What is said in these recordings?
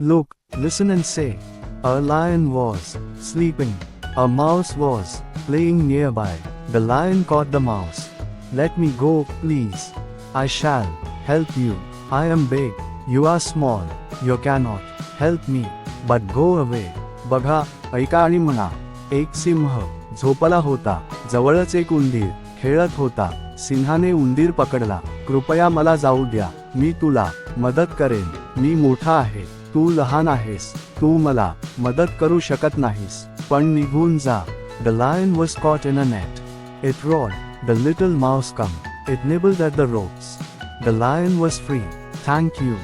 Look, listen and say. A lion was sleeping. A mouse was playing nearby. The lion caught the mouse. Let me go, please. I shall help you. I am big. You are small. You cannot help me. But go away. बघा ऐका आणि म्हणा एक सिंह झोपला होता जवळच एक उंदीर खेळत होता सिंहाने उंदीर पकडला कृपया मला जाऊ द्या मी तुला मदत करेन मी मोठा आहे तू लहान आहेस, तू मला मदत करू शकत नाहीस. पण निघून जा. The lion was caught in a net it roared the little mouse come it nibbled at the ropes the lion was free thank you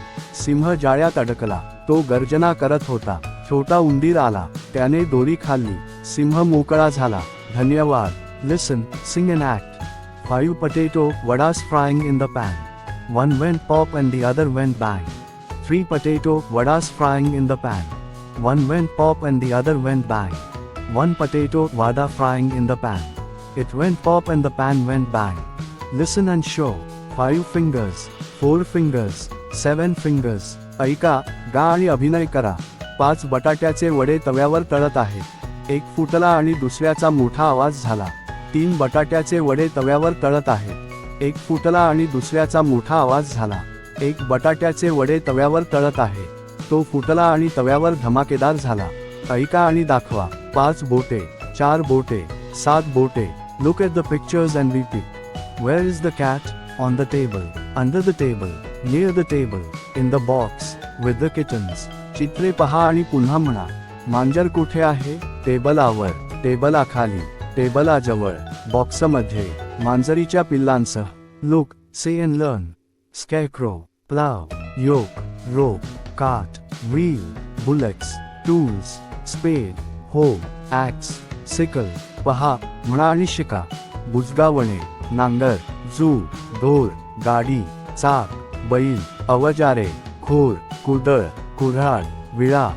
Singh जाळ्यात अडकला. तो गर्जना करत होता. छोटा उंदीर आला. त्याने दोरी खाल्ली. सिंह मोकळा झाला. धन्यवाद. Listen sing and act five potato vadas frying in the pan one went pop and the other went bang three potato vadas frying in the pan one went pop and the other went bang one potato vada frying in the pan it went pop and the pan went bang listen and show five fingers four fingers seven fingers ऐका, गा आणि अभिनय करा. पाच बटाट्याचे वडे तव्यावर तळत आहेत एक फुटला आणि दुसऱ्याचा मोठा आवाज़ झाला. तीन बटाट्याचे वडे तव्यावर तळत आहेत एक फुटला आणि दुसऱ्याचा मोठा आवाज़ झाला. एक बटाट्याचे वडे तव्यावर तळत आहे. तो फुटला आणि तव्यावर धमाकेदार झाला. ऐका आणि दाखवा. पाच बोटे चार बोटे सात बोटे. Look at the pictures and repeat where is the cat on the table under the table near the table in the box with the kittens चित्रे पहा आणि पुन्हा म्हणा. मांजर कुठे आहे? टेबलावर टेबलाखाली टेबलाजवळ बॉक्समध्ये मांजरीच्या पिल्लांसह. Look say and learn scarecrow plow, yoke, rope, cart, wheel, bullocks, tools spade hoe axe, sickle पहा म्हणा आणि शिका बुजगावणे नांगर जू ढोर गाडी चाक बैल अवजारे खोर कुदळ कुऱ्हाड विळा